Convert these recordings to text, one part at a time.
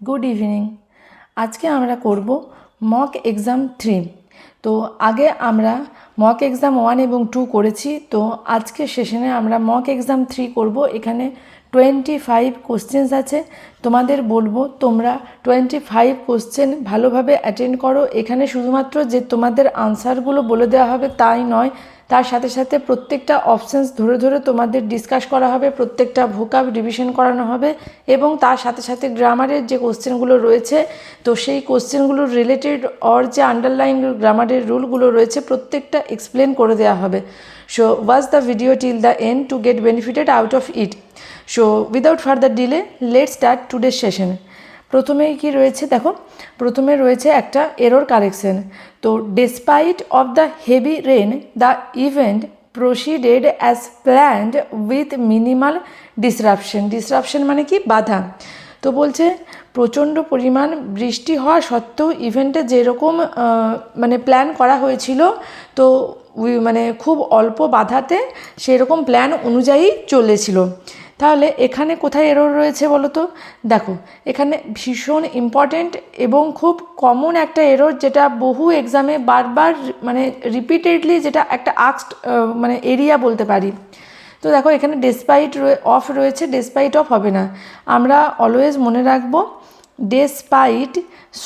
Good evening আজকে আমরা করব মক এক্সাম থ্রি তো আগে আমরা মক এক্সাম ওয়ান এবং টু করেছি, তো আজকে সেশনে আমরা মক এক্সাম থ্রি করব। এখানে টোয়েন্টি ফাইভ কোশ্চেন্স আছে। তোমাদের বলব তোমরা টোয়েন্টি ফাইভ কোশ্চেন ভালোভাবে অ্যাটেন্ড করো। এখানে শুধুমাত্র যে তোমাদের আনসারগুলো বলে দেওয়া হবে তাই নয়, তার সাথে সাথে প্রত্যেকটা অপশানস ধরে ধরে তোমাদের ডিসকাস করা হবে, প্রত্যেকটা ভোকাব রিভিশন করানো হবে এবং তার সাথে সাথে গ্রামারের যে কোশ্চেনগুলো রয়েছে, তো সেই কোশ্চেনগুলোর রিলেটেড অর যে আন্ডারলাইন গ্রামারের রুলগুলো রয়েছে, প্রত্যেকটা এক্সপ্লেন করে দেওয়া হবে। So was the video till the end to get benefited out of it so without further delay let start today session প্রথমেই কি রয়েছে দেখো? প্রথমে রয়েছে একটা এরর কারেকশন তো despite of the heavy rain the event proceeded as planned with minimal disruption disruption মানে কি? বাধা। তো বলছে, প্রচণ্ড পরিমাণ বৃষ্টি হওয়া সত্ত্বেও ইভেন্টে যেরকম মানে প্ল্যান করা হয়েছিল, তো মানে খুব অল্প বাধাতে সেরকম প্ল্যান অনুযায়ী চলেছিল। তাহলে এখানে কোথায় এরর রয়েছে বলো তো দেখো, এখানে ভীষণ ইম্পর্ট্যান্ট এবং খুব কমন একটা এরর যেটা বহু এক্সামে বারবার মানে রিপিটেডলি যেটা একটা আক্সড মানে এরিয়া বলতে পারি। তো দেখো, এখানে ডেসপাইট অফ রয়েছে ডেসপাইট অফ হবে না। আমরা অলওয়েজ মনে রাখব ডেসপাইট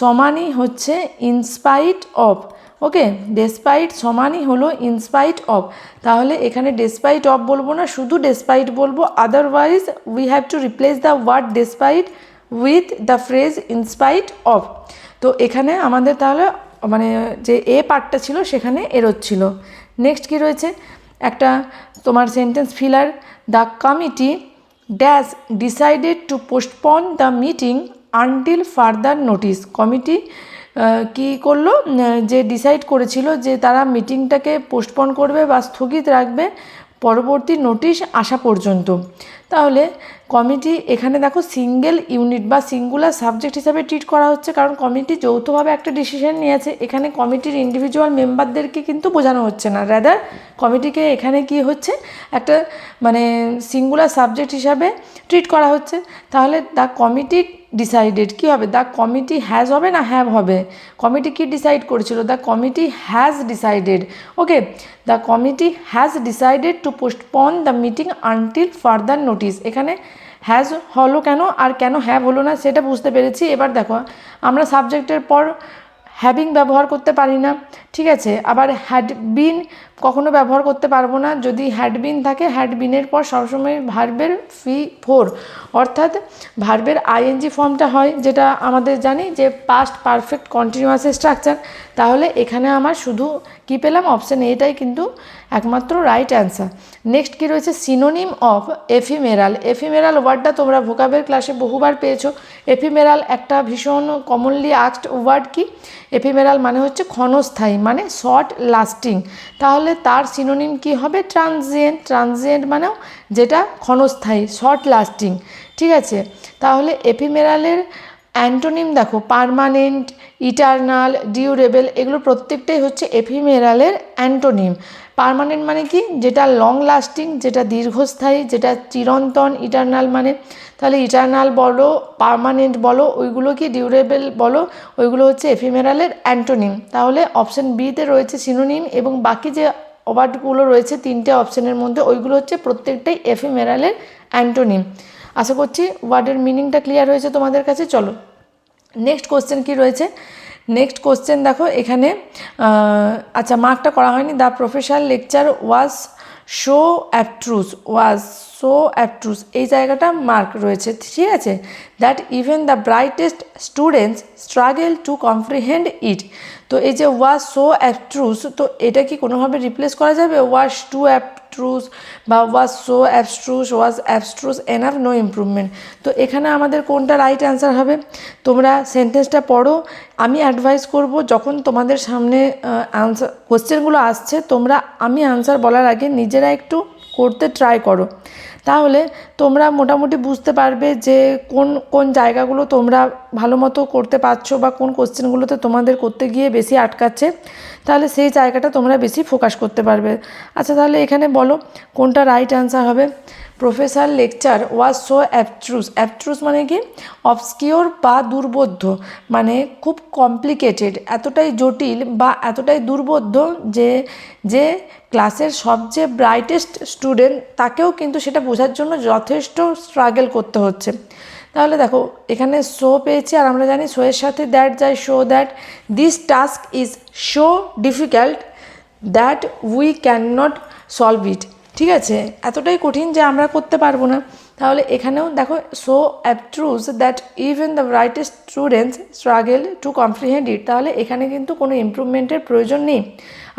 সমানই হচ্ছে in spite of okay despite সমানই হলো ইনস্পাইট অফ তাহলে এখানে ডেসপাইট অফ বলব না, শুধু ডেসপাইট বলব। Otherwise we have to replace the word despite with the phrase in spite of তো এখানে আমাদের তাহলে মানে যে এ পার্টটা ছিল, সেখানে এরোচ্ছিল নেক্সট কি রয়েছে? একটা তোমার sentence filler the committee dash decided to postpone the meeting until further notice committee কি করল? যে ডিসাইড করেছিল যে তারা মিটিংটাকে পোস্টপন করবে বা স্থগিত রাখবে পরবর্তী নোটিশ আসা পর্যন্ত। তাহলে কমিটি এখানে দেখো সিঙ্গেল ইউনিট বা সিঙ্গুলার সাবজেক্ট হিসাবে ট্রিট করা হচ্ছে কারণ কমিটি যৌথভাবে একটা ডিসিশন নিয়েছে। এখানে কমিটির ইন্ডিভিজুয়াল মেম্বারদেরকে কিন্তু বোঝানো হচ্ছে না। রাদার কমিটিকে এখানে কি হচ্ছে? একটা মানে সিঙ্গুলার সাবজেক্ট হিসাবে ট্রিট করা হচ্ছে। তাহলে দ্য কমিটি ডিসাইডেড কী হবে? দ্য কমিটি হ্যাজ হবে না হ্যাভ হবে? কমিটি কি ডিসাইড করেছিল? The committee has decided okay the committee has decided to postpone the meeting until further notice এখানে হ্যাজ হলো কেন? আর কেন হ্যাভ হলো না? সেটা বুঝতে পেরেছি। এবার দেখো, আমরা সাবজেক্টের পর হ্যাভিং ব্যবহার করতে পারি না। ঠিক আছে, আবার হ্যাড বিন কখনো ব্যবহার করতে পারব না। যদি হ্যাড বিন থাকে হ্যাড বিনের পর সবসময় ভার্বের ফি ফোর অর্থাৎ ভার্বের আইএনজি ফর্মটা হয়, যেটা আমাদের জানি যে পাস্ট পারফেক্ট কন্টিনিউয়াস স্ট্রাকচার তাহলে এখানে আমার শুধু কি পেলাম? অপশান এটাই কিন্তু একমাত্র রাইট অ্যান্সার নেক্সট কি রয়েছে? সিনোনিম অফ এফিমেরাল এফিমেরাল ওয়ার্ডটা তোমরা ভোকাবের ক্লাসে বহুবার পেয়েছ। এফিমেরাল একটা ভীষণ কমনলি আক্সড ওয়ার্ড কি? এফিমেরাল মানে হচ্ছে ক্ষণস্থায়ী মানে শর্ট লাস্টিং তাহলে তার সিনোনিম কি হবে? ট্রানজিয়েন্ট ট্রানজিয়েন্ট মানেও যেটা ক্ষণস্থায়ী শর্ট লাস্টিং ঠিক আছে? তাহলে এপিমেরালের অ্যান্টোনিম দেখো পারমানেন্ট ইটারনাল, ডিউরেবল এগুলো প্রত্যেকটাই হচ্ছে এফিমেরালের অ্যান্টোনিম। পারমানেন্ট মানে কি? যেটা লং লাস্টিং যেটা দীর্ঘস্থায়ী, যেটা চিরন্তন ইটারনাল মানে। তাহলে ইটারনাল বলো, পারমানেন্ট বলো, ওইগুলো কি ডিউরেবল বলো, ওইগুলো হচ্ছে এফিমেরালের অ্যান্টোনিম। তাহলে অপশান বিতে রয়েছে সিনোনিম এবং বাকি যে ওয়ার্ডগুলো রয়েছে তিনটে অপশানের মধ্যে, ওইগুলো হচ্ছে প্রত্যেকটাই এফিমেরালের অ্যান্টোনিম। আশা করছি ওয়ার্ডের মিনিংটা ক্লিয়ার হয়েছে তোমাদের কাছে? চলো। নেক্সট কোশ্চেন কি রয়েছে? নেক্সট কোশ্চেন দেখো, এখানে আচ্ছা মার্কটা করা হয়নি। The professional lecture was so abstruse was so abstruse এই জায়গাটা মার্ক রয়েছে, ঠিক আছে? That even the brightest students struggle to comprehend it তো এই যে ওয়াজ সো অ্যাপট্রুস তো এটা কি কোনোভাবে রিপ্লেস করা যাবে? ওয়াজ টু অ্যাপট্রুস বা was so abstruse was abstruse enough no improvement তো এখানে আমাদের কোনটা রাইট অ্যান্সার হবে? তোমরা সেন্টেন্সটা পড়ো। আমি অ্যাডভাইস করব, যখন তোমাদের সামনে আনসার কোশ্চেনগুলো আসছে, তোমরা আমি আনসার বলার আগে নিজেরা একটু করতে ট্রাই করো। তাহলে তোমরা মোটামুটি বুঝতে পারবে যে কোন কোন জায়গাগুলো তোমরা ভালো মতো করতে পারছ বা কোন কোশ্চেনগুলোতে তোমাদের করতে গিয়ে বেশি আটকাচ্ছে, তাহলে সেই জায়গাটা তোমরা বেশি ফোকাস করতে পারবে। আচ্ছা তাহলে এখানে বলো কোনটা রাইট অ্যান্সার হবে? Professor lecture was so abstruse abstruse মানে কি? অবস্কিওর বা দুর্বোধ্য মানে খুব কমপ্লিকেটেড এতটাই জটিল বা এতটাই দুর্বোধ্য যে যে ক্লাসের সবচেয়ে ব্রাইটেস্ট স্টুডেন্ট তাকেও কিন্তু সেটা বোঝার জন্য যথেষ্ট স্ট্রাগল করতে হচ্ছে। তাহলে দেখো, এখানে শো পেয়েছি আর আমরা জানি শো এর সাথে দ্যাট যায় so that this task is so difficult that we can not solve it ঠিক আছে? এতটাই কঠিন যে আমরা করতে পারব না। তাহলে এখানেও দেখো so abstruse that even the brightest students struggle to comprehend it তাহলে এখানে কিন্তু কোনো ইম্প্রুভমেন্টের প্রয়োজন নেই।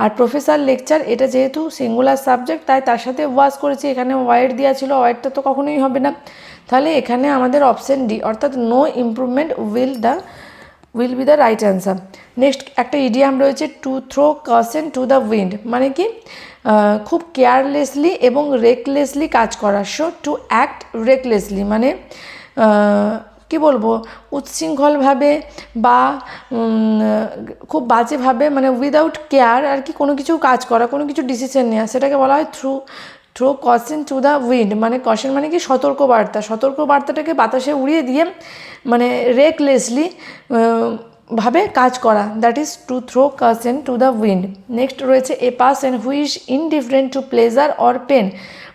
আর প্রফেসর লেকচার এটা যেহেতু সিঙ্গুলার সাবজেক্ট তাই তার সাথে ওয়াজ করেছি। এখানে ওয়াইড দেওয়া ছিল ওয়াইডটা তো কখনোই হবে না। তাহলে এখানে আমাদের অপশন ডি অর্থাৎ no improvement will the will be the right answer next একটা ইডিয়াম রয়েছে to throw caution to the wind মানে কি? খুব কেয়ারলেসলি এবং রেকলেসলি কাজ করা। শো টু অ্যাক্ট রেকলেসলি মানে কি বলব? উচ্ছৃঙ্খলভাবে বা খুব বাজেভাবে মানে উইদাউট কেয়ার আর কি কোনো কিছু কাজ করা, কোনো কিছু ডিসিশন নেওয়া সেটাকে বলা হয় through throw caution to the wind মানে কশন মানে কি? সতর্ক বার্তা সতর্ক বার্তাটাকে বাতাসে উড়িয়ে দিয়ে মানে রেকলেসলি ভাবে কাজ করা। That is to throw caution to the wind next রয়েছে a person who's indifferent to pleasure or pain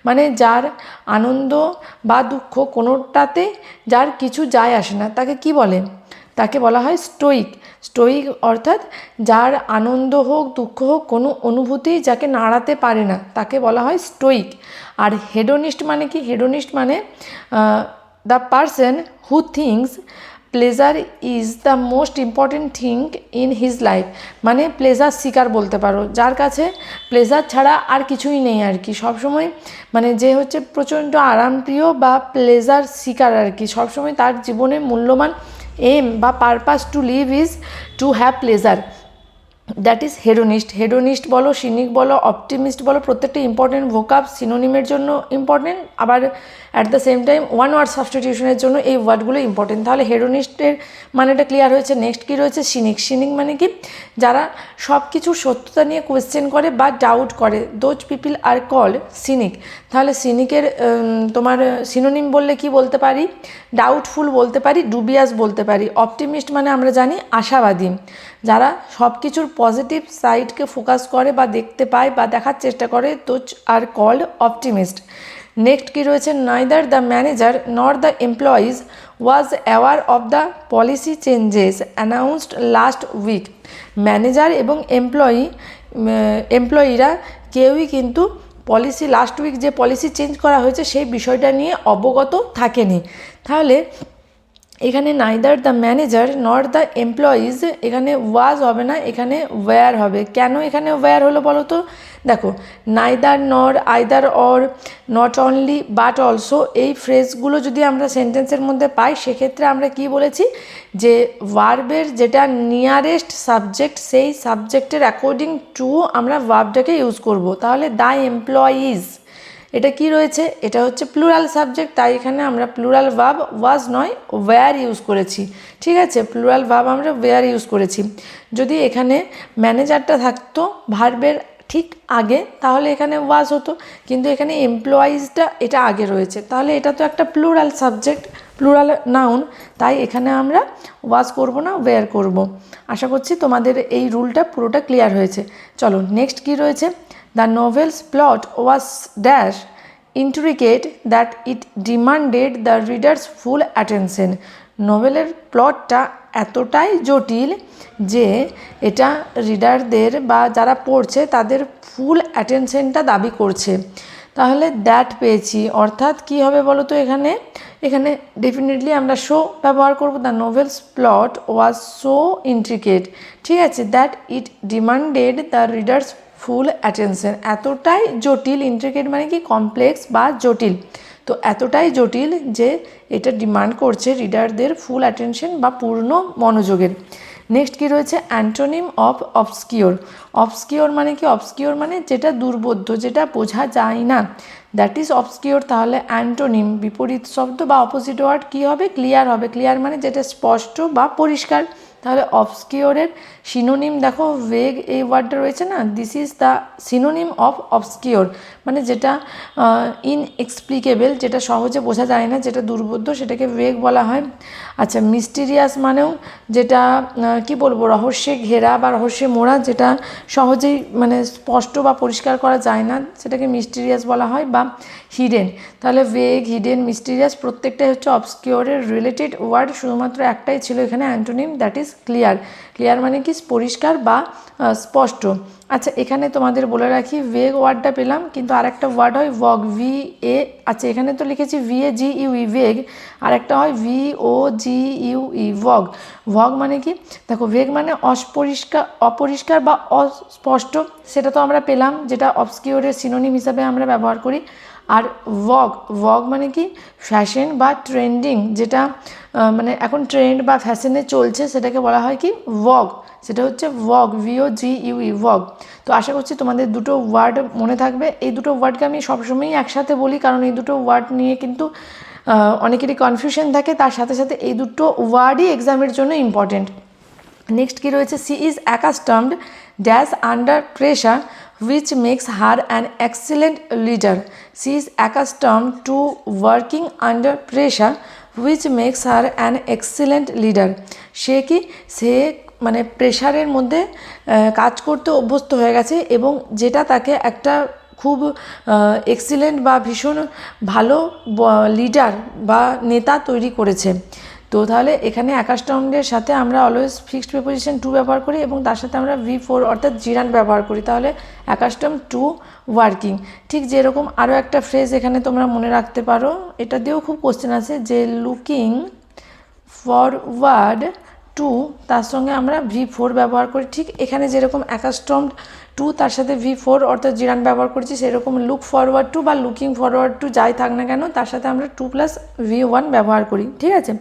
মানে যার আনন্দ বা দুঃখ কোনোটাতে যার কিছু যায় আসে না, তাকে কি বলে? তাকে বলা হয় স্টোইক স্টোইক অর্থাৎ যার আনন্দ হোক, দুঃখ হোক, কোনো অনুভূতি যাকে নাড়াতে পারে না, তাকে বলা হয় স্টোইক আর হেডোনিস্ট মানে কি? হেডোনিস্ট মানে the person who thinks pleasure is the most important thing in his life মানে প্লেজার শিকার বলতে পারো। যার কাছে প্লেজার ছাড়া আর কিছুই নেই আর কি। সবসময় মানে যে হচ্ছে প্রচণ্ড আরামপ্রিয় বা প্লেজার শিকার আর কি। সবসময় তার জীবনে মূল্যবান এম বা purpose to live is to have pleasure that is hedonist hedonist বলো সিনিক বলো অপটিমিস্ট বলো, প্রত্যেকটা ইম্পর্টেন্ট ভোকাব সিনোনিমের জন্য ইম্পর্টেন্ট আবার at the same time one word সাবস্টিটিউশনের জন্য এই ওয়ার্ডগুলো ইম্পর্টেন্ট তাহলে হেডোনিস্টের মানেটা ক্লিয়ার হয়েছে। নেক্সট কী রয়েছে? সিনিক সিনিক মানে কি? যারা সব কিছুর সত্যতা নিয়ে কোয়েশ্চেন করে বা ডাউট করে those people are call cynic তাহলে সিনিকের তোমার সিনোনিম বললে কি বলতে পারি? ডাউটফুল বলতে পারি ডুবিয়াস বলতে পারি। অপটিমিস্ট মানে আমরা জানি আশাবাদী। যারা সব কিছুর পজিটিভ সাইডকে ফোকাস করে বা দেখতে পায় বা দেখার চেষ্টা করে those are called optimist next কী রয়েছে? Neither the manager nor the employees was aware of the policy changes announced last week manager এবং এমপ্লয়ি এমপ্লয়িরা কেউই কিন্তু পলিসি লাস্ট উইক যে পলিসি চেঞ্জ করা হয়েছে, সেই বিষয়টা নিয়ে অবগত থাকেনি। তাহলে এখানে neither the manager not the employees এখানে ওয়াজ হবে না, এখানে ওয়্যার হবে। কেন এখানে ওয়্যার হলো বলো তো? দেখো neither nor either or not only but also এই ফ্রেজগুলো যদি আমরা সেন্টেন্সের মধ্যে পাই, সেক্ষেত্রে আমরা কি বলেছি? যে ভার্বের যেটা নিয়ারেস্ট সাবজেক্ট সেই সাবজেক্টের অ্যাকর্ডিং টু আমরা ভার্বটাকে ইউজ করব। তাহলে দ্য এমপ্লয়িজ এটা কি রয়েছে? এটা হচ্ছে প্লুরাল সাবজেক্ট তাই এখানে আমরা প্লুরাল ভাব ওয়াজ নয় ওয়্যার ইউজ করেছি। ঠিক আছে? প্লুরাল ভাব আমরা ওয়্যার ইউজ করেছি। যদি এখানে ম্যানেজারটা থাকতো ভার্বের ঠিক আগে, তাহলে এখানে ওয়াজ হতো। কিন্তু এখানে এমপ্লয়িজটা এটা আগে রয়েছে। তাহলে এটা তো একটা প্লুরাল সাবজেক্ট প্লুরাল নাউন তাই এখানে আমরা ওয়াজ করব না ওয়্যার করব। আশা করছি তোমাদের এই রুলটা পুরোটা ক্লিয়ার হয়েছে। চলো নেক্সট কি রয়েছে? The novel's plot was dash intricate that it demanded the reader's full attention নোভেলের প্লটটা এতটাই জটিল যে এটা রিডারদের বা যারা পড়ছে তাদের ফুল অ্যাটেনশনটা দাবি করছে। তাহলে দ্যাট পেয়েছি। অর্থাৎ কি হবে বলো তো এখানে? এখানে ডেফিনেটলি আমরা শো ব্যবহার করব। The novel's plot was so intricate ঠিক আছে? That it demanded the reader's full attention এতটাই জটিল ইন্ট্রিকেট মানে কি কমপ্লেক্স বা জটিল। তো এতটাই জটিল যে এটা ডিমান্ড করছে রিডারদের ফুল অ্যাটেনশন বা পূর্ণ মনোযোগের। নেক্সট কি রয়েছে? অ্যান্টোনিম অফ অবস্কিওর অবস্কিওর মানে কি? অবস্কিওর মানে যেটা দুর্বোধ্য, যেটা বোঝা যায় না। দ্যাট ইজ অবস্কিওর তাহলে অ্যান্টোনিম বিপরীত শব্দ বা অপোজিট ওয়ার্ড কী হবে? ক্লিয়ার হবে। ক্লিয়ার মানে যেটা স্পষ্ট বা পরিষ্কার। তাহলে অবস্কিওরের সিনোনিম দেখো ভেগ এই ওয়ার্ডটা রয়েছে না? This is the synonym of obscure মানে যেটা ইনএক্সপ্লিকেবল যেটা সহজে বোঝা যায় না, যেটা দুর্বোধ্য, সেটাকে ভেগ বলা হয়। আচ্ছা মিস্টিরিয়াস মানেও যেটা কি বলব, রহস্যে ঘেরা বা রহস্যে মোড়া যেটা সহজেই মানে স্পষ্ট বা পরিষ্কার করা যায় না, সেটাকে মিস্টিরিয়াস বলা হয় বা হিডেন তাহলে ভেগ হিডেন মিস্টিরিয়াস প্রত্যেকটাই হচ্ছে অবস্কিওরের রিলেটেড ওয়ার্ড শুধুমাত্র একটাই ছিল এখানে antonym that is clear clear মানে কি পরিষ্কার বা স্পষ্ট। আচ্ছা এখানে তোমাদের বলে রাখি ভেগ ওয়ার্ডটা পেলাম, কিন্তু আরেকটা ওয়ার্ড হয় ভগ ভি এ আচ্ছা এখানে তো লিখেছি V A G U E vague আর একটা হয় ভি ও জি ইউ ই ভগ ভগ মানে কি? দেখো ভেগ মানে অস্পরিষ্কার অপরিষ্কার বা অস্পষ্ট, সেটা তো আমরা পেলাম, যেটা অবস্কিওরের সিনোনিম হিসাবে আমরা ব্যবহার করি। আর ভগ ভগ মানে কি? ফ্যাশন বা ট্রেন্ডিং যেটা মানে এখন ট্রেন্ড বা ফ্যাশনে চলছে সেটাকে বলা হয় কি? ভগ সেটা হচ্ছে ভগ ভিও জি ইউ ই ভগ তো আশা করছি তোমাদের দুটো ওয়ার্ড মনে থাকবে। এই দুটো ওয়ার্ডকে আমি সবসময়ই একসাথে বলি, কারণ এই দুটো ওয়ার্ড নিয়ে কিন্তু অনেকেরই কনফিউশন থাকে। তার সাথে সাথে এই দুটো ওয়ার্ডই এক্সামের জন্য ইম্পর্টেন্ট নেক্সট কি রয়েছে? She is accustomed dash under pressure which makes her an excellent leader she is accustom to working under pressure which makes her an excellent leader সে কি? সে মানে প্রেশারের মধ্যে কাজ করতে অভ্যস্ত হয়ে গেছে এবং যেটা তাকে একটা খুব এক্সিলেন্ট বা ভীষণ ভালো লিডার বা নেতা তৈরি করেছে। তো তাহলে এখানে অ্যাকাস্টাউন্ডের সাথে আমরা অলওয়েজ ফিক্সড প্রিপোজিশন টু ব্যবহার করি এবং তার সাথে আমরা ভি ফোর অর্থাৎ জিরান ব্যবহার করি। তাহলে অ্যাকাস্টম টু ওয়ার্কিং ঠিক যেরকম আরও একটা ফ্রেজ এখানে তোমরা মনে রাখতে পারো, এটা দিয়েও খুব কোশ্চেন আছে যে লুকিং ফরওয়ার্ড টু তার সঙ্গে আমরা ভি ফোর ব্যবহার করি। ঠিক এখানে যেরকম অ্যাকাস্টমড টু তার সাথে ভি ফোর অর্থাৎ জিরান ব্যবহার করছি, সেরকম লুক ফরওয়ার্ড টু বা লুকিং ফরওয়ার্ড টু যাই থাক না কেন, তার সাথে আমরা টু প্লাস ভি ওয়ান ব্যবহার করি। ঠিক আছে?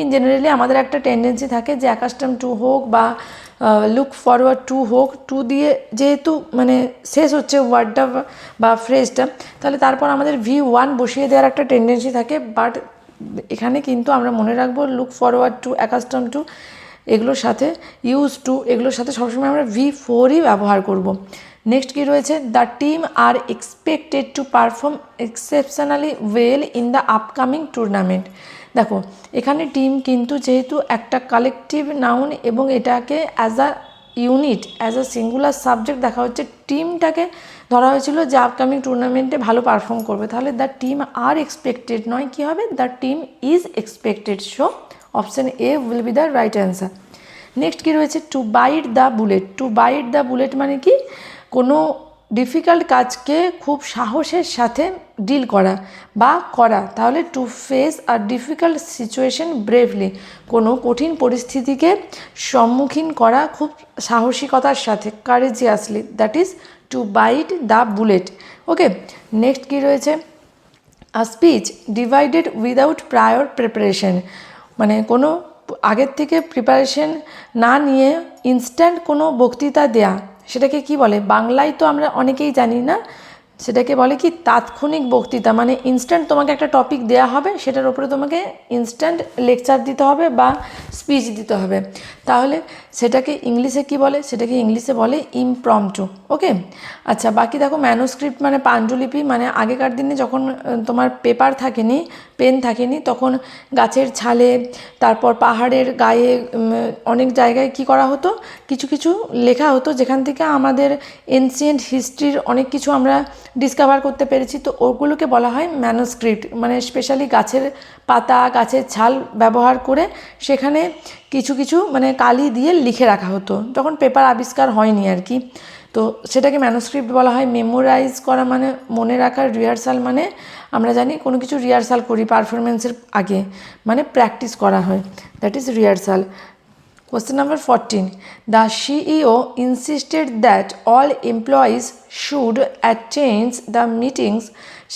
ইন জেনারেলি আমাদের একটা টেন্ডেন্সি থাকে যে অ্যাকাস্টম টু হোক বা লুক ফরওয়ার্ড টু হোক টু দিয়ে যেহেতু মানে শেষ হচ্ছে ওয়ার্ডটা বা ফ্রেজটা তাহলে তারপর আমাদের ভি ওয়ান বসিয়ে দেওয়ার একটা টেন্ডেন্সি থাকে। বাট এখানে কিন্তু আমরা মনে রাখব look forward to accustom to এগুলোর সাথে ইউজ টু এগুলোর সাথে সবসময় আমরা ভি ফোরই ব্যবহার করব। নেক্সট কী রয়েছে? The team are expected to perform exceptionally well in the upcoming tournament দেখো, এখানে টিম কিন্তু যেহেতু একটা কালেকটিভ নাউন এবং এটাকে as a unit as a singular subject দেখা হচ্ছে টিমটাকে ধরা হয়েছিল যে আপকামিং টুর্নামেন্টে ভালো পারফর্ম করবে। তাহলে দ্য টিম আর এক্সপেক্টেড নয়, কী হবে? The team is expected so option A will be the right answer next কী রয়েছে? To bite the bullet to bite the bullet মানে কি? কোনো ডিফিকাল্ট কাজকে খুব সাহসের সাথে ডিল করা বা করা, তাহলে to face are difficult situation bravely কোনো কঠিন পরিস্থিতিকে সম্মুখীন করা খুব সাহসিকতার সাথে courageously that is to bite the bullet okay next কী রয়েছে? A speech divided without prior preparation মানে কোনো আগের থেকে প্রিপারেশন না নিয়ে ইনস্ট্যান্ট কোনো বক্তৃতা দেয়া, সেটাকে কি বলে? বাংলায় তো আমরা অনেকেই জানি না সেটাকে বলে কি তাৎক্ষণিক বক্তৃতা মানে ইনস্ট্যান্ট তোমাকে একটা টপিক দেয়া হবে, সেটার উপরে তোমাকে ইনস্ট্যান্ট লেকচার দিতে হবে বা স্পিচ দিতে হবে। তাহলে সেটাকে ইংলিশে কি বলে? সেটাকে ইংলিশে বলে ইমপ্রমটু ওকে আচ্ছা বাকি দেখো ম্যানোস্ক্রিপ্ট মানে পাণ্ডুলিপি মানে আগেকার দিনে যখন তোমার পেপার থাকেনি পেন থাকেনি, তখন গাছের ছালে, তারপর পাহাড়ের গায়ে অনেক জায়গায় কি করা হতো? কিছু কিছু লেখা হতো, যেখান থেকে আমাদের এনসিয়েন্ট হিস্ট্রির অনেক কিছু আমরা ডিসকভার করতে পেরেছি। তো ওগুলোকে বলা হয় ম্যানোস্ক্রিপ্ট মানে স্পেশালি গাছের পাতা, গাছের ছাল ব্যবহার করে সেখানে কিছু কিছু মানে কালি দিয়ে লিখে রাখা হতো। যখন পেপার আবিষ্কার হয়নি আর কি। তো সেটাকে ম্যানোস্ক্রিপ্ট বলা হয় মেমোরাইজ করা মানে মনে রাখার রিহার্সাল মানে আমরা জানি কোনো কিছু রিহার্সাল করি পারফরমেন্সের আগে মানে প্র্যাকটিস করা হয়। That is rehearsal Question number 14. The CEO insisted that all employees should attend the meetings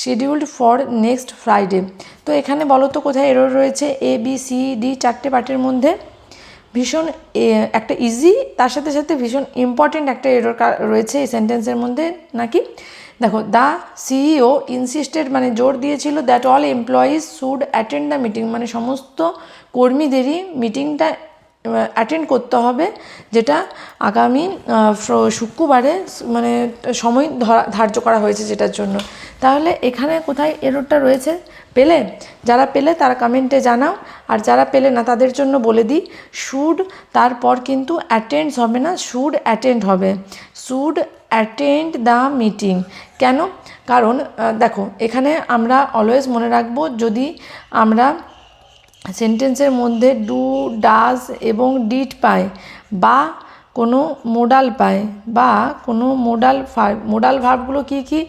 scheduled for next Friday তো এখানে বলো তো কোথায় এরর রয়েছে? এ বি সি ডি চারটে পার্টের মধ্যে। ভীষণ একটা ইজি তার সাথে সাথে ভীষণ ইম্পর্টেন্ট একটা এরর রয়েছে এই সেন্টেন্সের মধ্যে, নাকি? দেখো দ্য সিইও ইনসিস্টেড মানে জোর দিয়েছিল that all employees should attend the meeting মানে সমস্ত কর্মীদেরই মিটিংটা অ্যাটেন্ড করতে হবে, যেটা আগামী শুক্রবারে মানে সময় ধরা- ধার্য করা হয়েছে যেটার জন্য। তাহলে এখানে কোথায় এররটা রয়েছে? পেলে? যারা পেলে তারা কমেন্টে জানাও। আর যারা পেলে না, তাদের জন্য বলে দিই শুড তারপর কিন্তু অ্যাটেন্ডস হবে না শুড অ্যাটেন্ড হবে। শুড অ্যাটেন্ড দ্য মিটিং কেন? কারণ দেখো, এখানে আমরা অলওয়েজ মনে রাখব, যদি আমরা সেন্টেন্সের মধ্যে ডু ডাজ এবং ডিট পাই, বা কোনো মোডাল পায় বা কোনো মোডাল ভার্ব মোডাল ভার্বগুলো কী কী?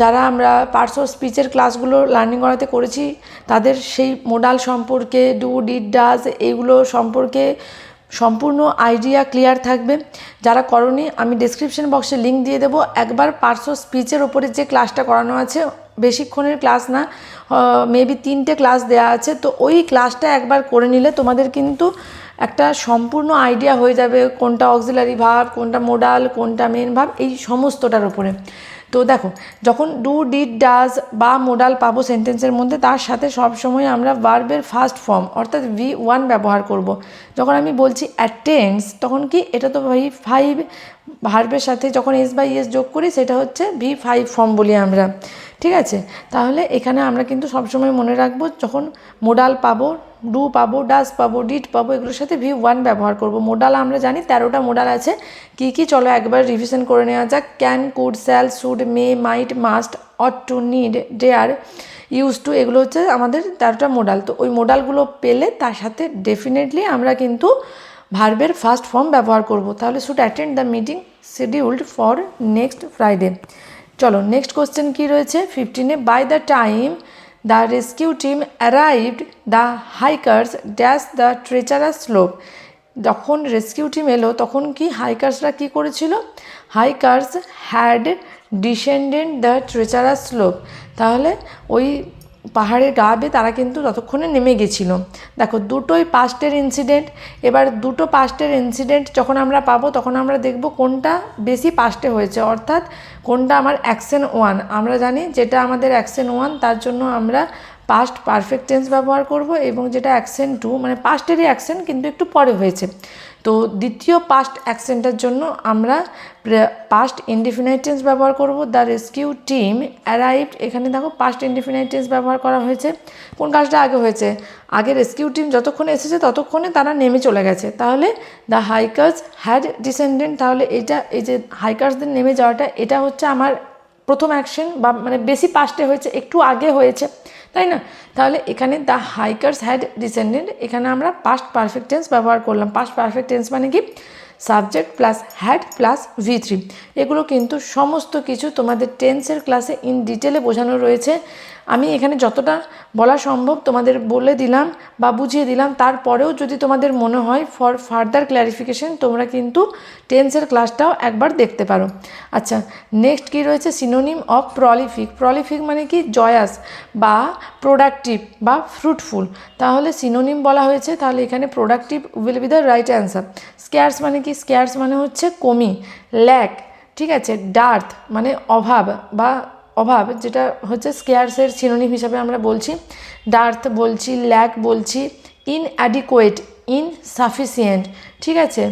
যারা আমরা পার্টস অফ স্পিচের ক্লাসগুলো লার্নিং করাতে করেছি, তাদের সেই মোডাল সম্পর্কে ডু ডিড ডাজ এগুলো সম্পর্কে সম্পূর্ণ আইডিয়া ক্লিয়ার থাকবে। যারা করনি, আমি ডেসক্রিপশন বক্সে লিঙ্ক দিয়ে দেবো। একবার অফ স্পিচের ওপরে যে ক্লাসটা করানো আছে, বেশিক্ষণের ক্লাস না মেবি তিনটে ক্লাস দেওয়া আছে, তো ওই ক্লাসটা একবার করে নিলে তোমাদের কিন্তু একটা সম্পূর্ণ আইডিয়া হয়ে যাবে কোনটা অক্সিলারি ভাব কোনটা মোডাল কোনটা মেন ভাব এই সমস্তটার উপরে। তো দেখো, যখন ডু ডিড ডাজ বা মোডাল পাবো সেন্টেন্সের মধ্যে, তার সাথে সবসময় আমরা ভার্বের ফার্স্ট ফর্ম অর্থাৎ ভি ওয়ান ব্যবহার করব। যখন আমি বলছি অ্যাটেন্স তখন কি এটা তো ভি ফাইভ ভার্বের সাথে যখন এস বাই এস যোগ করি, সেটা হচ্ছে ভি ফাইভ ফর্ম বলি আমরা ঠিক আছে? তাহলে এখানে আমরা কিন্তু সবসময় মনে রাখব যখন মোডাল পাবো ডু পাবো ডাস পাবো ডিট পাবো, এগুলোর সাথে ভি ওয়ান ব্যবহার করব। মোডাল আমরা জানি তেরোটা মোডাল আছে। কি কি? চলো একবার রিভিশন করে নেওয়া যাক। Can could shall should may might must ought to need dare use to এগুলো হচ্ছে আমাদের তেরোটা মোডাল তো ওই মোডালগুলো পেলে তার সাথে ডেফিনেটলি আমরা কিন্তু ভার্বের ফার্স্ট ফর্ম ব্যবহার করব। তাহলে should attend the meeting scheduled for next Friday চলো নেক্সট কোশ্চেন কী রয়েছে? ফিফটিনে by the time the rescue team arrived the hikers dash the treacherous slope যখন রেস্কিউ টিম এলো, তখন কি হাইকার্সরা কি করেছিল? Hikers had descendant the treacherous slope তাহলে ওই পাহাড়ের গা বেয়ে তারা কিন্তু ততক্ষণে নেমে গেছিল। দেখো, দুটোই পাস্টের ইনসিডেন্ট এবার দুটো পাস্টের ইনসিডেন্ট যখন আমরা পাবো, তখন আমরা দেখব কোনটা বেশি পাস্টে হয়েছে। অর্থাৎ কোনটা আমার অ্যাকশন ওয়ান আমরা জানি যেটা আমাদের অ্যাকশন ওয়ান তার জন্য আমরা পাস্ট পারফেক্ট টেন্স ব্যবহার করব এবং যেটা অ্যাকশন টু মানে পাস্টেরই অ্যাকশন কিন্তু একটু পরে হয়েছে। তো দ্বিতীয় পাস্ট অ্যাকশনটার জন্য আমরা পাস্ট ইনডিফিনাইট টেন্স ব্যবহার করব। দ্য রেস্কিউ টিম অ্যারাইভড এখানে দেখো পাস্ট ইনডিফিনাইট টেন্স ব্যবহার করা হয়েছে। কোন কাজটা আগে হয়েছে? আগে রেস্কিউ টিম যতক্ষণে এসেছে, ততক্ষণে তারা নেমে চলে গেছে। তাহলে দ্য হাইকার্স হ্যাড ডিসেন্ডেন্ট তাহলে এটা, এই যে হাইকার্সদের নেমে যাওয়াটা, এটা হচ্ছে আমার প্রথম অ্যাকশন বা মানে বেশি পাস্টে হয়েছে, একটু আগে হয়েছে। তাই না? তাহলে এখানে দ্য হাইকার্স হ্যাড ডিসেন্ডেন্ট এখানে আমরা পাস্ট পারফেক্ট টেন্স ব্যবহার করলাম। পাস্ট পারফেক্ট টেন্স মানে কি? Subject plus had plus V three এগুলো কিন্তু সমস্ত কিছু তোমাদের টেন্সের ক্লাসে ইন ডিটেলে বোঝানো রয়েছে। আমি এখানে যতটা বলা সম্ভব তোমাদের বলে দিলাম বা বুঝিয়ে দিলাম। তারপরেও যদি তোমাদের মনে হয় ফর ফার্দার ক্ল্যারিফিকেশন তোমরা কিন্তু টেন্সের ক্লাসটাও একবার দেখতে পারো। আচ্ছা নেক্সট কি রয়েছে? সিনোনিম অফ প্রলিফিক প্রলিফিক মানে কি? জয়াস বা প্রোডাক্টিভ বা ফ্রুটফুল তাহলে সিনোনিম বলা হয়েছে, তাহলে এখানে productive will be the right answer scarce মানে কি? স্ক্যার্স মানে হচ্ছে কমি ল্যাক ঠিক আছে? ডার্থ মানে অভাব বা অভাব, যেটা হচ্ছে স্কেয়ার্সের সিনোনিম হিসাবে আমরা বলছি। ডার্থ বলছি ল্যাক বলছি ইন অ্যাডিকোয়েট ইন সাফিসিয়েন্ট ঠিক আছে?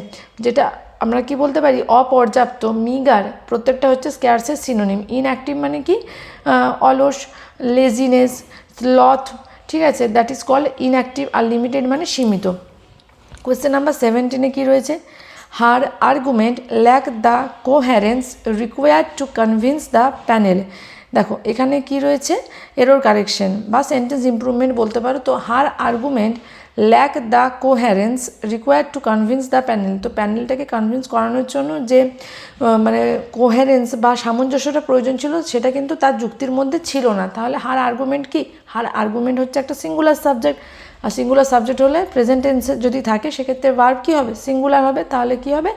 যেটা আমরা কি বলতে পারি? অপর্যাপ্ত মিগার প্রত্যেকটা হচ্ছে স্কেয়ার্সের সিনোনিম ইনঅ্যাক্টিভ মানে কি? অলস লেজিনেস লথ ঠিক আছে? That is called inactive R limited মানে সীমিত। কোয়েশ্চেন নাম্বার সেভেন্টিনে কী রয়েছে? Her argument lack the coherence required to convince the panel দেখো, এখানে কি রয়েছে? এরোর কারেকশন বা সেন্টেন্স ইমপ্রুভমেন্ট বলতে পারো। তো her argument lack the coherence required to convince the panel তো প্যানেলটাকে কনভিন্স করানোর জন্য যে মানে কোহেরেন্স বা সামঞ্জস্যটা প্রয়োজন ছিল, সেটা কিন্তু তার যুক্তির মধ্যে ছিল না। তাহলে হার আর্গুমেন্ট কি? হার আর্গুমেন্ট হচ্ছে একটা সিঙ্গুলার সাবজেক্ট আর সিঙ্গুলার সাবজেক্ট হলে প্রেজেন্ট টেন্সে যদি থাকে, সেক্ষেত্রে ভার্ব কী হবে? সিঙ্গুলার হবে। তাহলে কি হবে?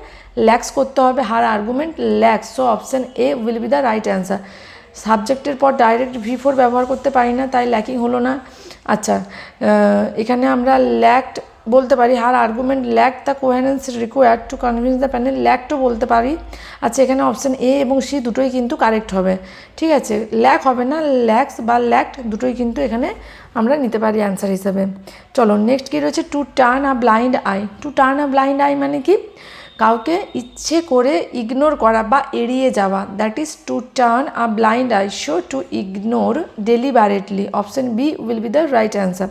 ল্যাক্স করতে হবে। Her argument lacks so option A will be the right answer সাবজেক্টের পর ডাইরেক্ট ভি ফোর ব্যবহার করতে পারি না, তাই ল্যাকিং হলো না। আচ্ছা এখানে আমরা ল্যাকড বলতে পারি, her argument lack the coherence required to convince the panel ল্যাকটও বলতে পারি। আচ্ছা এখানে অপশান এ এবং সি দুটোই কিন্তু কারেক্ট হবে, ঠিক আছে? ল্যাক হবে না ল্যাক্স বা ল্যাক্ট দুটোই কিন্তু এখানে আমরা নিতে পারি অ্যান্সার হিসাবে। চলো নেক্সট কী রয়েছে? To turn a blind eye to turn a blind eye মানে কি? কাউকে ইচ্ছে করে ইগনোর করা বা এড়িয়ে যাওয়া that is to turn a blind eye so to ignore deliberately option B will be the right answer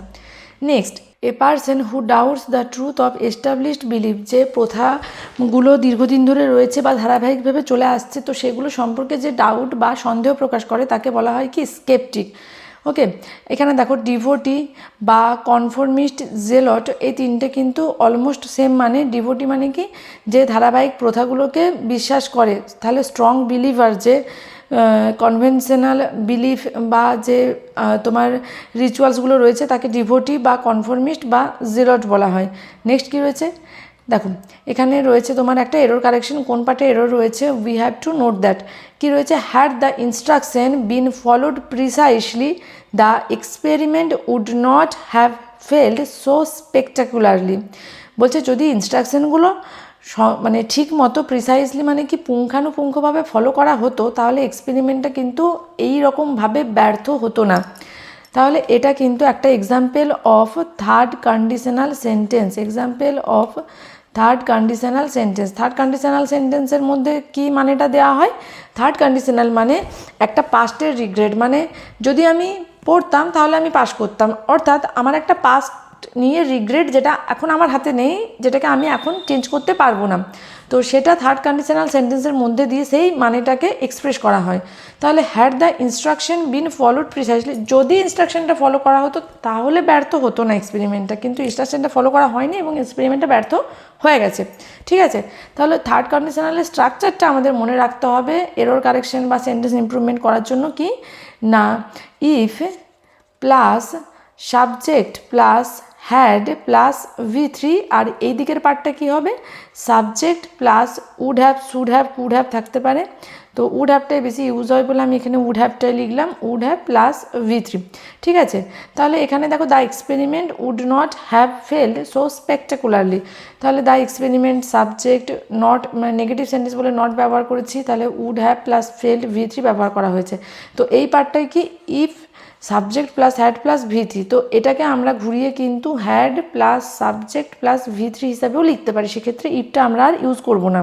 next a person who doubts the truth of established believe যে প্রথাগুলো দীর্ঘদিন ধরে রয়েছে বা ধারাবাহিকভাবে চলে আসছে, তো সেগুলো সম্পর্কে যে ডাউট বা সন্দেহ প্রকাশ করে, তাকে বলা হয় কি? স্কেপটিক ওকে এখানে দেখো ডিভোটি বা কনফর্মিস্ট জেলট এই তিনটে কিন্তু অলমোস্ট সেম মানে। ডিভোটি মানে কি? যে ধারাবাহিক প্রথাগুলোকে বিশ্বাস করে। তাহলে স্ট্রং বিলিভার যে কনভেনশনাল বিলিফ বা যে তোমার রিচুয়ালসগুলো রয়েছে, তাকে ডিভোটি বা কনফর্মিস্ট বা জেলট বলা হয়। নেক্সট কী রয়েছে? দেখো, এখানে রয়েছে তোমার একটা এরর কারেকশন কোন পার্টে এরর রয়েছে? We have to note that কি রয়েছে? Had the instruction been followed precisely the experiment would not have failed so spectacularly বলছে, যদি ইনস্ট্রাকশনগুলো মানে ঠিক মতো প্রিসাইসলি মানে কি পুঙ্খানুপুঙ্খভাবে ফলো করা হতো, তাহলে এক্সপেরিমেন্টটা কিন্তু এই রকমভাবে ব্যর্থ হতো না। তাহলে এটা কিন্তু একটা example of third conditional sentence example of third conditional sentence third conditional সেন্টেন্সের মধ্যে কি মানেটা দেওয়া হয়? থার্ড কন্ডিশনাল মানে একটা পাস্টের রিগ্রেট মানে যদি আমি পড়তাম তাহলে আমি পাস করতাম। অর্থাৎ আমার একটা পাস্ট নিয়ে রিগ্রেট যেটা এখন আমার হাতে নেই, যেটাকে আমি এখন চেঞ্জ করতে পারব না। তো সেটা থার্ড কন্ডিশনাল সেন্টেন্সের মধ্যে দিয়ে সেই মানেটাকে এক্সপ্রেস করা হয়। তাহলে had the instruction been followed precisely যদি ইনস্ট্রাকশনটা ফলো করা হতো, তাহলে ব্যর্থ হতো না এক্সপেরিমেন্টটা কিন্তু ইনস্ট্রাকশনটা ফলো করা হয়নি এবং এক্সপেরিমেন্টটা ব্যর্থ হয়ে গেছে। ঠিক আছে? তাহলে থার্ড কন্ডিশনালের স্ট্রাকচারটা আমাদের মনে রাখতে হবে। এরোর কারেকশন বা সেন্টেন্স ইম্প্রুভমেন্ট করার জন্য কি? না। If plus subject plus had plus V three আর এই দিকের পার্টটা কী হবে? Subject plus would have should have could have থাকতে পারে। তো উড হ্যাভটাই বেশি ইউজ হয় বলে আমি এখানে উড হ্যাভটাই লিখলাম। Would have plus V three ঠিক আছে? তাহলে এখানে দেখো the experiment would not have failed so spectacularly তাহলে দ্য এক্সপেরিমেন্ট সাবজেক্ট নট মানে নেগেটিভ সেন্টেন্স বলে নট ব্যবহার করেছি। তাহলে would have plus failed V three ব্যবহার করা হয়েছে। তো এই পার্টটাই কি? If subject plus had plus V three তো এটাকে আমরা ঘুরিয়ে কিন্তু had plus subject plus V three হিসাবেও লিখতে পারি। সেক্ষেত্রে ইটটা আমরা আর ইউজ করব না।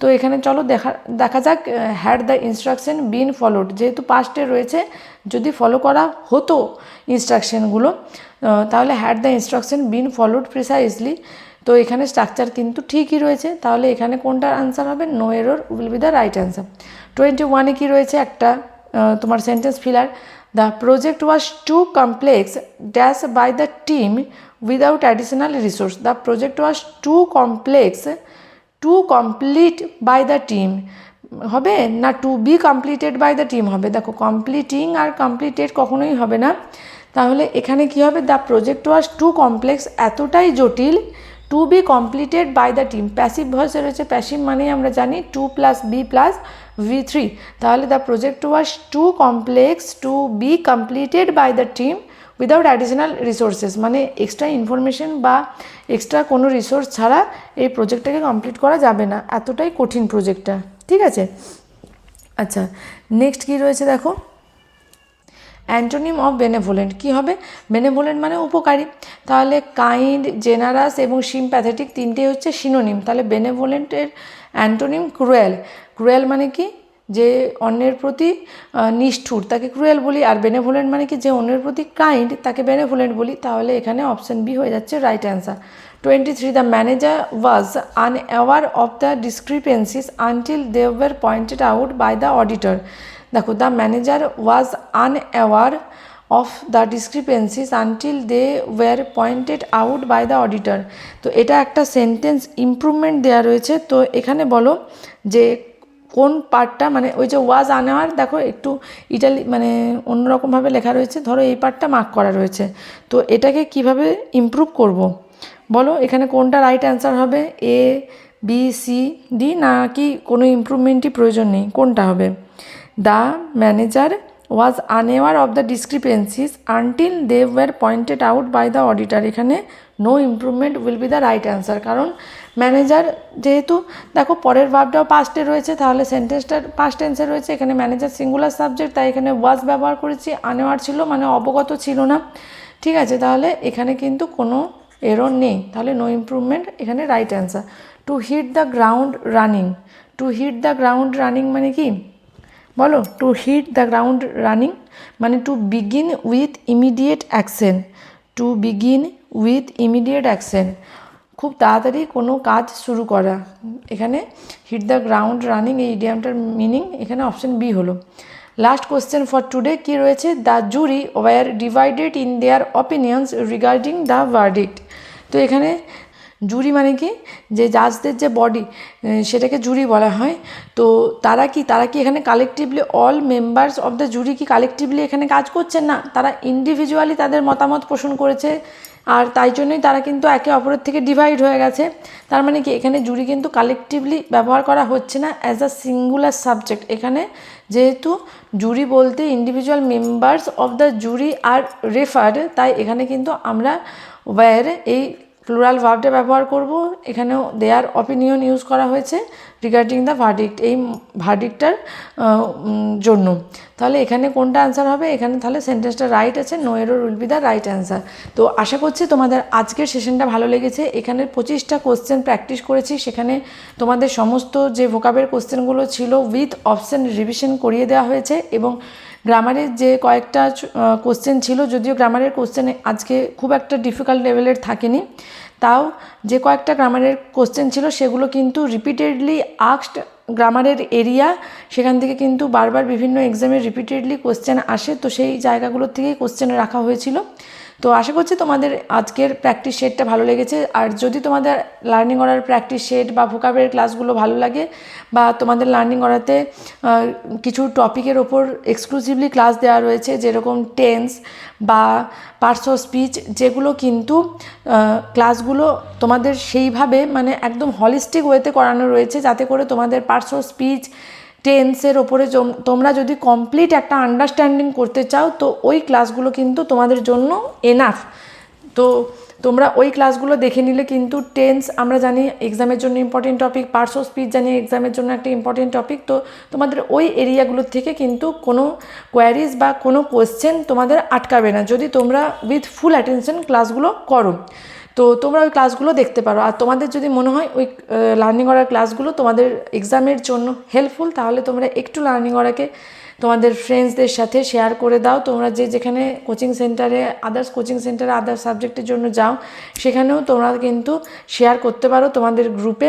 তো এখানে চলো দেখা দেখা যাক had the instruction been followed যেহেতু পাস্টে রয়েছে, যদি ফলো করা হতো ইনস্ট্রাকশনগুলো তাহলে had the instruction been followed precisely তো এখানে স্ট্রাকচার কিন্তু ঠিকই রয়েছে। তাহলে এখানে কোনটার আনসার হবে? No error will be the right answer twenty ওয়ানে কী রয়েছে একটা তোমার sentence filler the project was too complex dash by the team without additional resource the project was too complex to complete by the team হবে না to be completed by the team হবে? দেখো completing আর completed কখনোই হবে না। তাহলে এখানে কি হবে? The project was too complex এতটাই জটিল to be completed by the team passive ভয়েসে রয়েছে প্যাসিভ মানেই আমরা জানি to plus be plus V three তাহলে the project was too complex to be completed by the team without additional resources মানে extra information বা extra কোনো resource ছাড়া এই প্রজেক্টটাকে কমপ্লিট করা যাবে না। এতটাই কঠিন প্রজেক্টটা ঠিক আছে? আচ্ছা নেক্সট কী রয়েছে দেখো? অ্যান্টোনিম অফ বেনেভোলেন্ট কী হবে? বেনেভোলেন্ট মানে উপকারী। তাহলে কাইন্ড জেনারাস এবং সিম্প্যাথেটিক তিনটে হচ্ছে সিনোনিম তাহলে বেনেভোলেন্টের অ্যান্টোনিম ক্রুয়েল ক্রুয়েল মানে কি? যে অন্যের প্রতি নিষ্ঠুর, তাকে ক্রুয়েল বলি, আর বেনেভোলেন্ট মানে কি? যে অন্যের প্রতি কাইন্ড, তাকে বেনেভোলেন্ট বলি, তাহলে এখানে অপশান বি হয়ে যাচ্ছে right answer. Twenty three, the manager was unaware of the discrepancies until they were pointed out by the auditor. দেখো, the manager was unaware of the discrepancies until they were pointed out by the auditor. তো এটা একটা sentence improvement দেওয়া রয়েছে। তো এখানে বলো যে কোন পার্টটা মানে ওই যে ওয়াজ আনোয়ার, দেখো একটু ইটালি মানে অন্যরকমভাবে লেখা রয়েছে, ধরো এই পার্টটা মার্ক করা রয়েছে। তো এটাকে কীভাবে ইমপ্রুভ করব। বলো, এখানে কোনটা রাইট অ্যান্সার হবে? এ বি সি ডি না কি কোনো ইমপ্রুভমেন্টই প্রয়োজন নেই? কোনটা হবে? The manager was unaware of the discrepancies until they were pointed out by the auditor এখানে no improvement will be the right answer কারণ ম্যানেজার যেহেতু, দেখো, পরের ভাবটাও পাস্টে রয়েছে, তাহলে সেন্টেন্সটার পাস্ট টেন্সে রয়েছে, এখানে ম্যানেজার সিঙ্গুলার সাবজেক্ট তাই এখানে ওয়াজ ব্যবহার করেছি আনেওয়ার ছিল মানে অবগত ছিল না। ঠিক আছে, তাহলে এখানে কিন্তু কোনো এরর নেই। তাহলে নো ইমপ্রুভমেন্ট এখানে right answer to hit the ground running to hit the ground running মানে কি? বলো to hit the ground running মানে to begin with immediate action to begin with immediate action খুব তাড়াতাড়ি কোনো কাজ শুরু করা। এখানে হিট দ্য গ্রাউন্ড রানিং এই ইডিয়ামটার মিনিং এখানে অপশন বি হলো। লাস্ট কোশ্চেন ফর টুডে কি রয়েছে? The jury were divided in their opinions regarding the verdict তো এখানে জুরি মানে কি? যে জাজদের যে বডি সেটাকে জুরি বলা হয়। তো তারা কি তারা কি এখানে collectively all members of the jury কি কালেকটিভলি এখানে কাজ করছেন না? তারা ইন্ডিভিজুয়ালি তাদের মতামত পোষণ করেছে আর তাই জন্যই তারা কিন্তু একে অপরের থেকে ডিভাইড হয়ে গেছে। তার মানে কি, এখানে জুরি কিন্তু কালেকটিভলি ব্যবহার করা হচ্ছে না অ্যাজ আ সিঙ্গুলার সাবজেক্ট এখানে যেহেতু জুরি বলতে individual members of the jury are referred তাই এখানে কিন্তু আমরা ওয়ার এই প্লুরাল ভার্বটা ব্যবহার করব। এখানেও দেয়ার অপিনিয়ন ইউজ করা হয়েছে রিগার্ডিং দ্য ভার্ডিক্ট এই ভার্ডিক্টটার জন্য। তাহলে এখানে কোনটা অ্যান্সার হবে? এখানে তাহলে সেন্টেন্সটা রাইট আছে no error will be the right answer তো আশা করছি তোমাদের আজকের সেশনটা ভালো লেগেছে। এখানে পঁচিশটা কোশ্চেন প্র্যাকটিস করেছি। সেখানে তোমাদের সমস্ত যে ভোকাবের কোশ্চেনগুলো ছিল উইথ অপশন রিভিশন করিয়ে দেওয়া হয়েছে এবং গ্রামারের যে কয়েকটা কোশ্চেন ছিল, যদিও গ্রামারের কোশ্চেনে আজকে খুব একটা ডিফিকাল্ট লেভেলের থাকেনি, তাও যে কয়েকটা গ্রামারের কোশ্চেন ছিল, সেগুলো কিন্তু রিপিটেডলি আক্সড গ্রামারের এরিয়া সেখান থেকে কিন্তু বারবার বিভিন্ন এক্সামে রিপিটেডলি কোশ্চেন আসে, তো সেই জায়গাগুলোর থেকেই কোশ্চেন রাখা হয়েছিল। তো আশা করছি তোমাদের আজকের প্র্যাকটিস সেটটা ভালো লেগেছে। আর যদি তোমাদের লার্নিং করার প্র্যাকটিস সেট বা ভোকাবের ক্লাসগুলো ভালো লাগে বা তোমাদের লার্নিং করাতে কিছু টপিকের ওপর এক্সক্লুসিভলি ক্লাস দেওয়া রয়েছে, যেরকম টেন্স বা পার্টস অফ স্পিচ যেগুলো কিন্তু ক্লাসগুলো তোমাদের সেইভাবে মানে একদম হলিস্টিক ওয়েতে করানো রয়েছে, যাতে করে তোমাদের পার্টস অফ স্পিচ টেন্সের ওপরে তোমরা যদি কমপ্লিট একটা আন্ডারস্ট্যান্ডিং করতে চাও, তো ওই ক্লাসগুলো কিন্তু তোমাদের জন্য এনাফ তো তোমরা ওই ক্লাসগুলো দেখে নিলে কিন্তু টেন্স আমরা জানি এক্সামের জন্য important topic parts of speech জানি এক্সামের জন্য একটা ইম্পর্টেন্ট টপিক তো তোমাদের ওই এরিয়াগুলোর থেকে কিন্তু কোনো কোয়ারিজ বা কোনো কোয়েশ্চেন তোমাদের আটকাবে না। যদি তোমরা উইথ ফুল অ্যাটেনশন ক্লাসগুলো করো। তো তোমরা ওই ক্লাসগুলো দেখতে পারো। আর তোমাদের যদি মনে হয় ওই লার্নিং করার ক্লাসগুলো তোমাদের এক্সামের জন্য হেল্পফুল তাহলে তোমরা একটু লার্নিং করাকে তোমাদের ফ্রেন্ডসদের সাথে শেয়ার করে দাও। তোমরা যে যেখানে কোচিং সেন্টারে আদার্স কোচিং সেন্টারে আদার্স সাবজেক্টের জন্য যাও, সেখানেও তোমরা কিন্তু শেয়ার করতে পারো তোমাদের গ্রুপে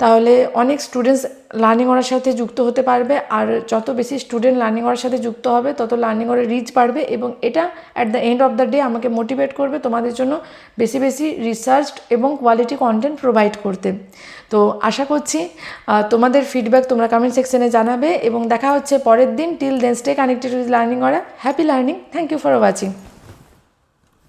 তাহলে অনেক স্টুডেন্টস লার্নিং করার সাথে যুক্ত হতে পারবে, আর যত বেশি স্টুডেন্ট লার্নিং করার সাথে যুক্ত হবে, তত লার্নিং করার রিচ বাড়বে এবং এটা at the end of the day আমাকে মোটিভেট করবে তোমাদের জন্য বেশি বেশি রিসার্চ এবং কোয়ালিটি কন্টেন্ট প্রোভাইড করতে। তো আশা করছি তোমাদের ফিডব্যাক তোমরা কমেন্ট সেকশনে জানাবে এবং দেখা হচ্ছে পরের দিন। Till then stay connected with learning করা happy learning thank you for watching